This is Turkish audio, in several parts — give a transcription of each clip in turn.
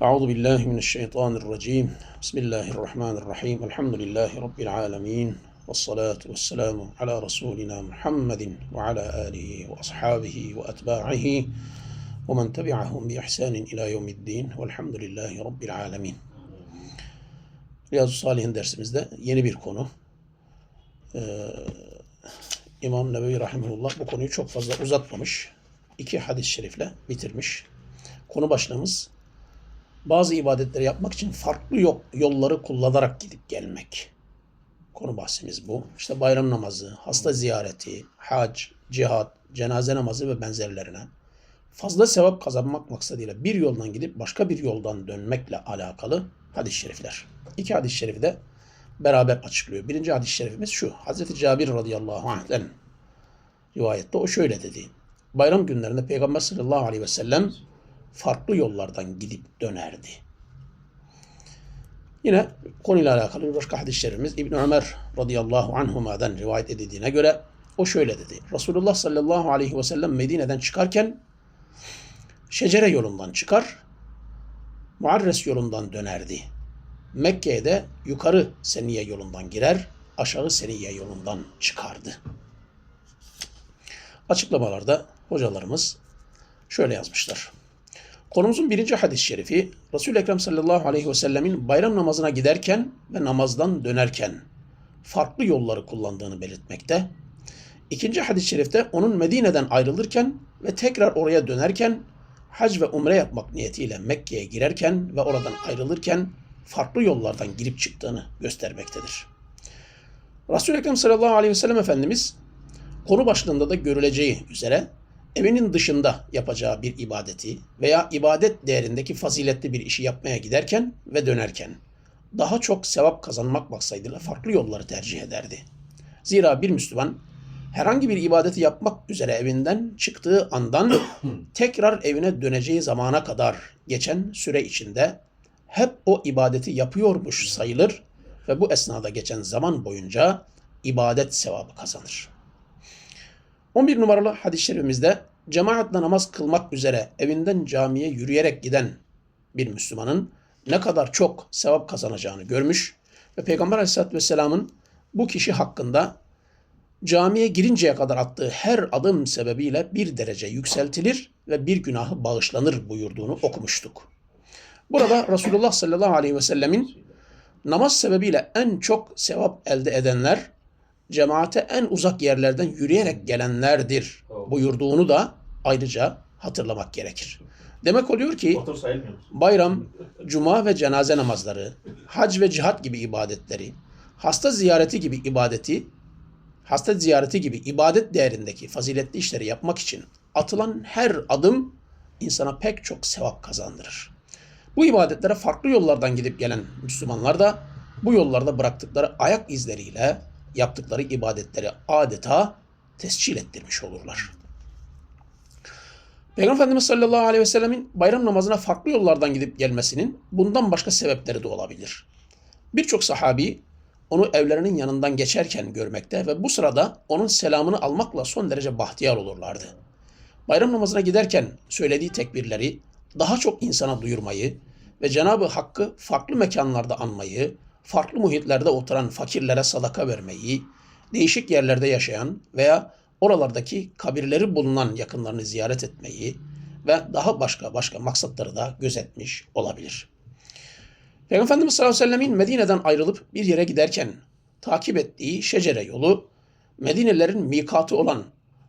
Euzu billahi mineşşeytanirracim. Bismillahirrahmanirrahim. Elhamdülillahi rabbil alamin. Ves salatu ves selamu ala rasulina Muhammedin ve ala alihi ve ashabihi ve etba'ihi ve men tebi'ahum bi ihsanin ila yevmiddin. Velhamdülillahi rabbil alamin. Riyazu Salihin dersimizde yeni bir konu. Ee, İmam Nebevi Rahimullah bu konuyu çok fazla uzatmamış. İki hadis şerifle bitirmiş. Konu başlığımız bazı ibadetleri yapmak için farklı yo- yolları kullanarak gidip gelmek. Konu bahsimiz bu. İşte bayram namazı, hasta ziyareti, hac, cihat, cenaze namazı ve benzerlerine fazla sevap kazanmak maksadıyla bir yoldan gidip başka bir yoldan dönmekle alakalı hadis-i şerifler. İki hadis-i şerifi de beraber açıklıyor. Birinci hadis-i şerifimiz şu. Hazreti Cabir radıyallahu anh'den rivayette o şöyle dedi. Bayram günlerinde Peygamber sallallahu aleyhi ve sellem farklı yollardan gidip dönerdi. Yine konuyla alakalı bir başka hadis-i şerifimiz İbn Ömer radıyallahu anhuma'dan rivayet edildiğine göre o şöyle dedi. Resulullah sallallahu aleyhi ve sellem Medine'den çıkarken Şecere yolundan çıkar, Muarres yolundan dönerdi. Mekke'ye de yukarı Seniye yolundan girer, aşağı Seniye yolundan çıkardı. Açıklamalarda hocalarımız şöyle yazmışlar. Konumuzun birinci hadis-i şerifi Resul-i Ekrem sallallahu aleyhi ve sellemin bayram namazına giderken ve namazdan dönerken farklı yolları kullandığını belirtmekte. İkinci hadis-i şerifte onun Medine'den ayrılırken ve tekrar oraya dönerken hac ve umre yapmak niyetiyle Mekke'ye girerken ve oradan ayrılırken farklı yollardan girip çıktığını göstermektedir. Resul-i Ekrem sallallahu aleyhi ve sellem Efendimiz konu başlığında da görüleceği üzere evinin dışında yapacağı bir ibadeti veya ibadet değerindeki faziletli bir işi yapmaya giderken ve dönerken daha çok sevap kazanmak maksadıyla farklı yolları tercih ederdi. Zira bir Müslüman herhangi bir ibadeti yapmak üzere evinden çıktığı andan tekrar evine döneceği zamana kadar geçen süre içinde hep o ibadeti yapıyormuş sayılır ve bu esnada geçen zaman boyunca ibadet sevabı kazanır. 11 numaralı hadis-i şerifimizde cemaatle namaz kılmak üzere evinden camiye yürüyerek giden bir Müslümanın ne kadar çok sevap kazanacağını görmüş ve Peygamber Aleyhisselatü Vesselam'ın bu kişi hakkında camiye girinceye kadar attığı her adım sebebiyle bir derece yükseltilir ve bir günahı bağışlanır buyurduğunu okumuştuk. Burada Resulullah sallallahu aleyhi ve sellemin namaz sebebiyle en çok sevap elde edenler cemaate en uzak yerlerden yürüyerek gelenlerdir buyurduğunu da ayrıca hatırlamak gerekir. Demek oluyor ki bayram, cuma ve cenaze namazları, hac ve cihat gibi ibadetleri, hasta ziyareti gibi ibadeti, hasta ziyareti gibi ibadet değerindeki faziletli işleri yapmak için atılan her adım insana pek çok sevap kazandırır. Bu ibadetlere farklı yollardan gidip gelen Müslümanlar da bu yollarda bıraktıkları ayak izleriyle yaptıkları ibadetleri adeta tescil ettirmiş olurlar. Peygamber Efendimiz sallallahu aleyhi ve sellemin bayram namazına farklı yollardan gidip gelmesinin bundan başka sebepleri de olabilir. Birçok sahabi onu evlerinin yanından geçerken görmekte ve bu sırada onun selamını almakla son derece bahtiyar olurlardı. Bayram namazına giderken söylediği tekbirleri daha çok insana duyurmayı ve Cenab-ı Hakk'ı farklı mekanlarda anmayı, farklı muhitlerde oturan fakirlere sadaka vermeyi, değişik yerlerde yaşayan veya oralardaki kabirleri bulunan yakınlarını ziyaret etmeyi ve daha başka başka maksatları da gözetmiş olabilir. Peygamber Efendimiz sallallahu aleyhi ve sellemin Medine'den ayrılıp bir yere giderken takip ettiği şecere yolu Medinelilerin mikatı olan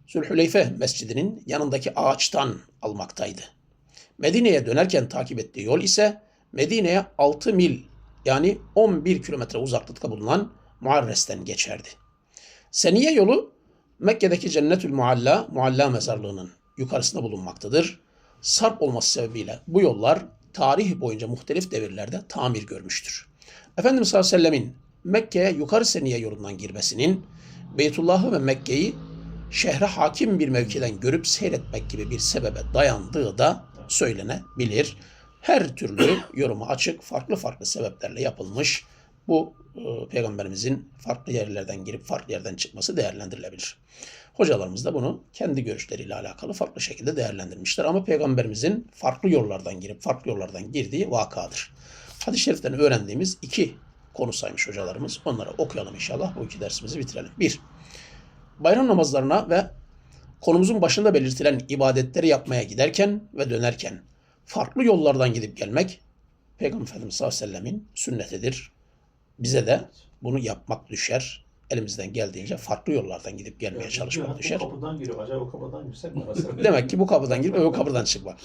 Zülhüleyfe Mescidi'nin yanındaki ağaçtan almaktaydı. Medine'ye dönerken takip ettiği yol ise Medine'ye 6 mil yani 11 kilometre uzaklıkta bulunan Muarres'ten geçerdi. Seniye yolu Mekke'deki Cennetül Mualla, Mualla mezarlığının yukarısında bulunmaktadır. Sarp olması sebebiyle bu yollar tarih boyunca muhtelif devirlerde tamir görmüştür. Efendimiz sallallahu aleyhi ve sellemin Mekke'ye yukarı Seniye yolundan girmesinin Beytullah'ı ve Mekke'yi şehre hakim bir mevkiden görüp seyretmek gibi bir sebebe dayandığı da söylenebilir. Her türlü yoruma açık, farklı farklı sebeplerle yapılmış bu e, Peygamberimizin farklı yerlerden girip farklı yerden çıkması değerlendirilebilir. Hocalarımız da bunu kendi görüşleriyle alakalı farklı şekilde değerlendirmişler. Ama Peygamberimizin farklı yollardan girip farklı yollardan girdiği vakadır. Hadis-i şeriften öğrendiğimiz iki konu saymış hocalarımız. Onları okuyalım inşallah. Bu iki dersimizi bitirelim. Bir, bayram namazlarına ve konumuzun başında belirtilen ibadetleri yapmaya giderken ve dönerken farklı yollardan gidip gelmek Peygamber Efendimiz sallallahu aleyhi ve sellemin sünnetidir. Bize de bunu yapmak düşer. Elimizden geldiğince farklı yollardan gidip gelmeye çalışmak düşer. Bu kapıdan giriyor. Acaba o kapıdan girsek mi? Demek ki bu kapıdan girip öbür kapıdan çıkmak.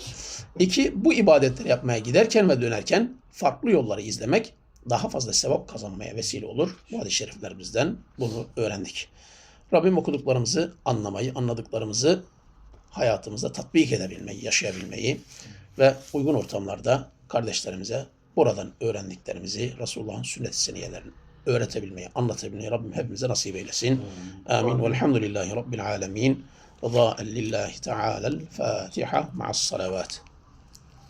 İki, bu ibadetleri yapmaya giderken ve dönerken farklı yolları izlemek daha fazla sevap kazanmaya vesile olur. Bu hadis-i şeriflerimizden bunu öğrendik. Rabbim okuduklarımızı anlamayı, anladıklarımızı hayatımızda tatbik edebilmeyi, yaşayabilmeyi ve uygun ortamlarda kardeşlerimize buradan öğrendiklerimizi Resulullah'ın sünnet-i seniyelerini öğretebilmeyi, anlatabilmeyi Rabbim hepimize nasip eylesin. Amin. Velhamdülillahi Rabbil alemin. Rızaen lillahi teala'l Fatiha ma'as salavat.